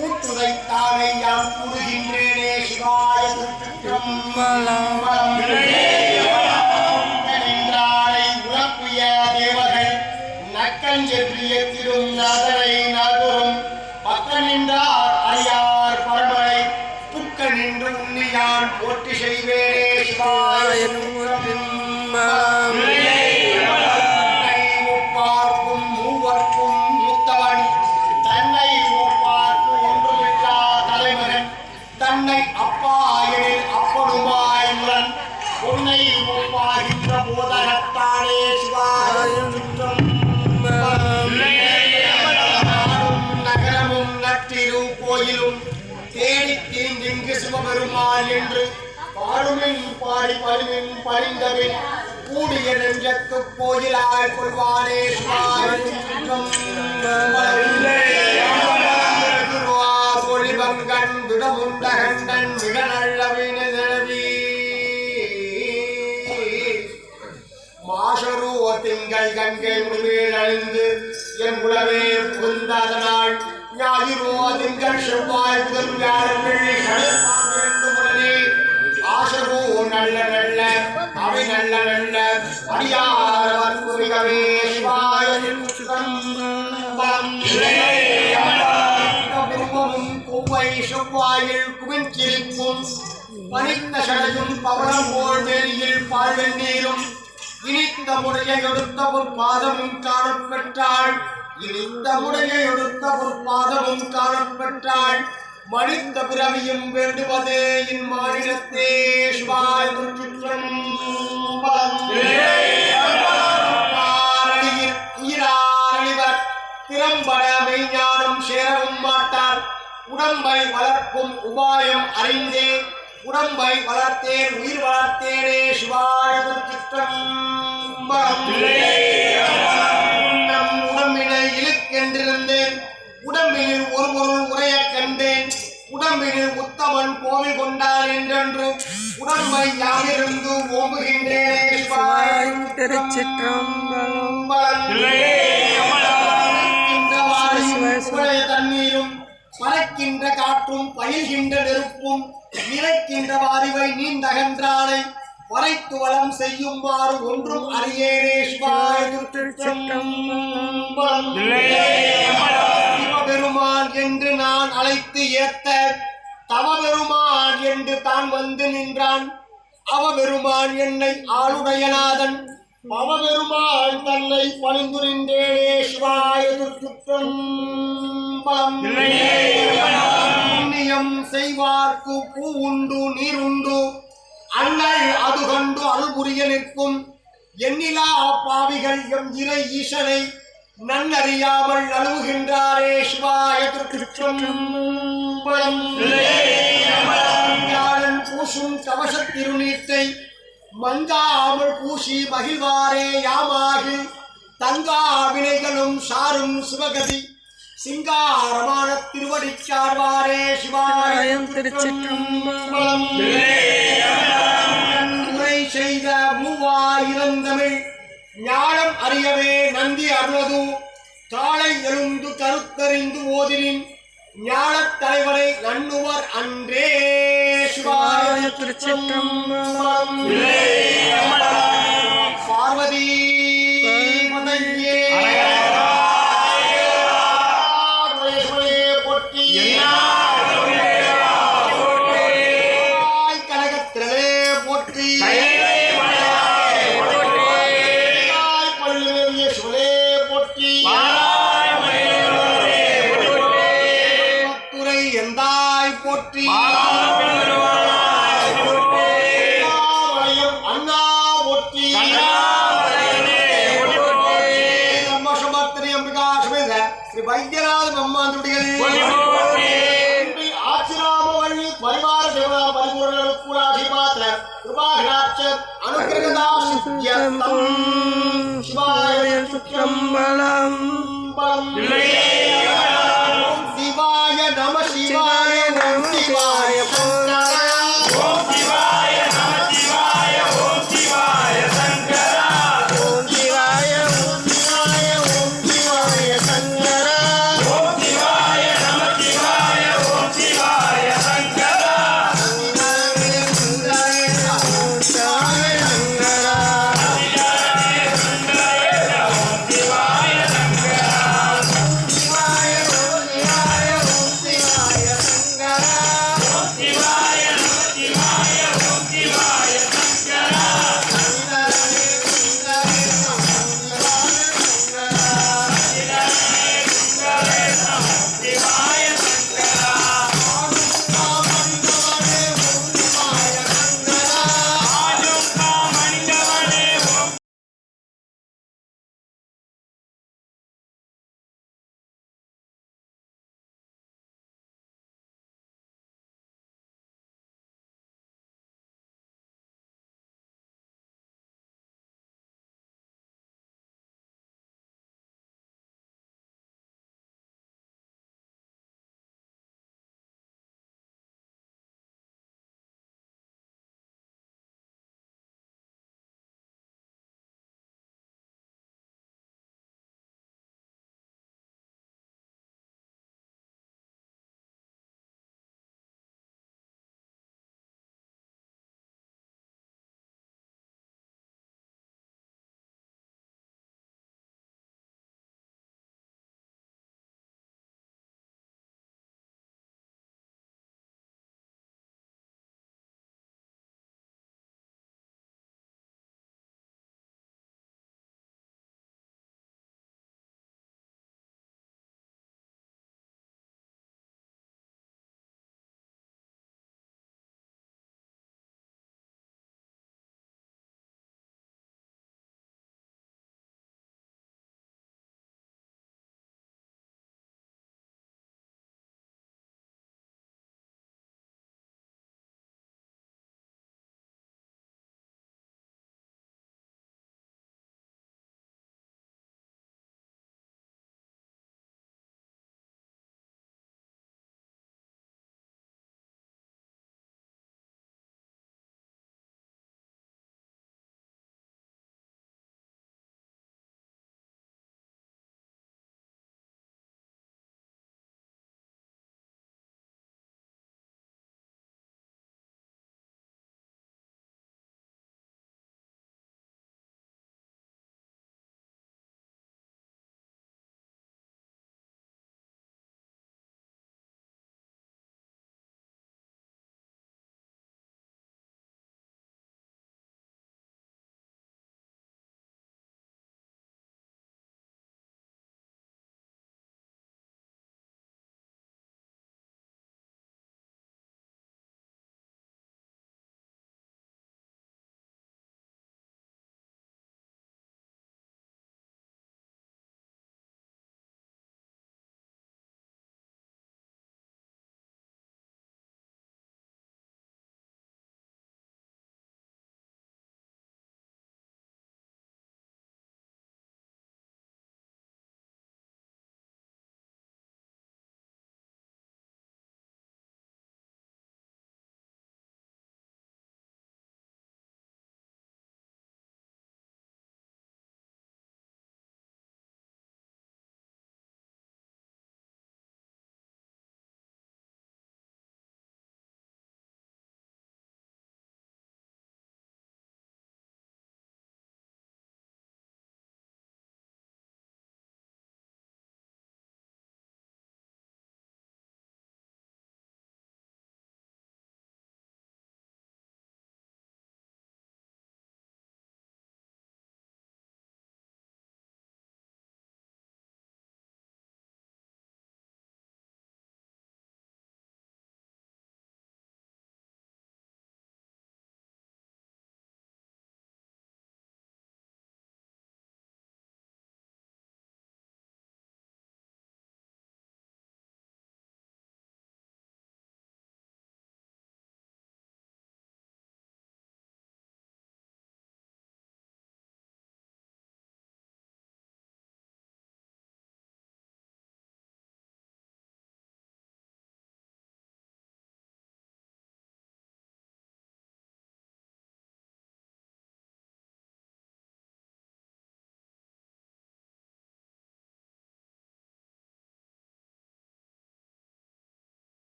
கூட்டுதைத்தானை யாம் கூறுகின்றேனே சிவாய திருச்சிற்றம்பலம். நின்றாரை உலப்புய தேவர்கள் நக்கன் செற்றிய திரும் திருநாதனை நகரும் பக்க நின்றார் அரியார் பரமரை துக்க நின்று உன்னியான் போற்றி செய்வேனே சிவாய திருச்சிற்றம்பலம். சிவபெருமான் என்று பாடுமின் பாடி பழுமின் பழிந்தபின் கூடிய நெஞ்சத்து போயிலாய் கொள்வானே சிவாய விடமுண்டகண்டன் மிக நல்ல வினதவி மாசரு திங்கள் கங்கை அழிந்து என் உளவே புகுந்ததனால் ஞாயிறோ திங்கள் செவ்வாய் புதன் வியாழன் ஆசரோ நல்ல நல்ல அவை நல்ல நல்ல. அடியாரவர் குறிகவே சிவாய கொவ்வை செவ்வாயில் குவிஞ்சிரிப்பும் பனித்த சடையும் பவளம் போல் வேலியில் பால் வெந்நீரும். இனித்த முறையை எடுத்த ஒரு பாதமும் காணப்பெற்றாள். இனித்த முறையை எடுத்த ஒரு பாதமும் காணப்பெற்றாள். மனித பிறவியும் வேண்டுவதே என் மாநிலத்தே சிவாய திருச்சிற்றம்பலம். ஆரணியில் திறம்பட மெய்ஞானம் சேரவும் மாட்டார் உடம்பை வளர்க்கும் உபாயம் அறிந்தே உடம்பை வளர்த்தேன் உயிர் வளர்த்தேனே சிவாய திருச்சிற்றம்பலம். யாமிருந்து ஓம்புகின்றேனே திருச்சிற்றம்பலம். தண்ணீரும் பறக்கின்ற காற்றும் பயில்கின்ற நெருப்பும் நிறைக்கின்ற வாரிவை நீண்டகன்றானை வரைத்து வளம் செய்யுமாறு ஒன்றும் அறியேனே. சிவபெருமான் என்று நான் அழைத்து ஏத்த தவபெருமான் என்று தான் வந்து நின்றான். அவபெருமான் என்னை ஆளுடையநாதன் பவபெருமான் தன்னை பணிந்து நின்றேனே சிவாய திருச்சிற்றம்பலம். புண்ணியம் செய்வார்க்கு பூ உண்டு நீர் உண்டு அண்ணல் அது கண்டு அருள்புரிய நிற்கும் எண்ணிலா பாவிகள் எம் இறை ஈசனை நன்னறியாமல் நழுவுகின்றாரே சிவாய திருச்சிற்றம்பலம். பூசும் கவசத் திருநீட்டை மங்காமல் பூசி மகிழ்வாரே யாமாகி தங்கா வினைகளும் சாரும் சிவகதி சிங்காரமான திருவடி சார்வாரே சிவாய திருச்சிற்றம்பலம். உரை செய்த மூவாயிரம் தமிழ் ஞானம் அறியவே நந்தி அருளது. தாளை எழுந்து கருத்தறிந்து ஓதினின் ஞானத் தலைவனை நன்னுவர் அன்றே. சிவாய ஆய திருச்சிற்றம்பலம். பார்வதி மதையே போற்றி. परिपूर्णनुकूलाधिपात्र कृपाघ्नाच्च शिवाय शुक्यम् बलम्